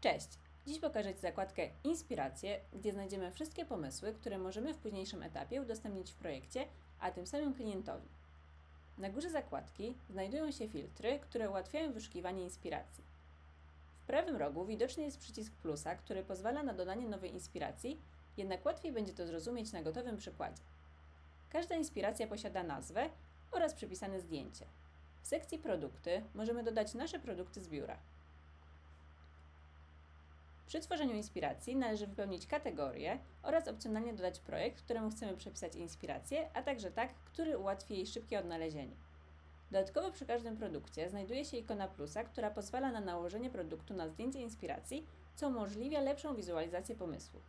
Cześć! Dziś pokażę Ci zakładkę Inspiracje, gdzie znajdziemy wszystkie pomysły, które możemy w późniejszym etapie udostępnić w projekcie, a tym samym klientowi. Na górze zakładki znajdują się filtry, które ułatwiają wyszukiwanie inspiracji. W prawym rogu widoczny jest przycisk plusa, który pozwala na dodanie nowej inspiracji, jednak łatwiej będzie to zrozumieć na gotowym przykładzie. Każda inspiracja posiada nazwę oraz przypisane zdjęcie. W sekcji produkty możemy dodać nasze produkty z biura. Przy tworzeniu inspiracji należy wypełnić kategorię oraz opcjonalnie dodać projekt, któremu chcemy przepisać inspirację, a także tak, który ułatwi jej szybkie odnalezienie. Dodatkowo przy każdym produkcie znajduje się ikona plusa, która pozwala na nałożenie produktu na zdjęcie inspiracji, co umożliwia lepszą wizualizację pomysłu.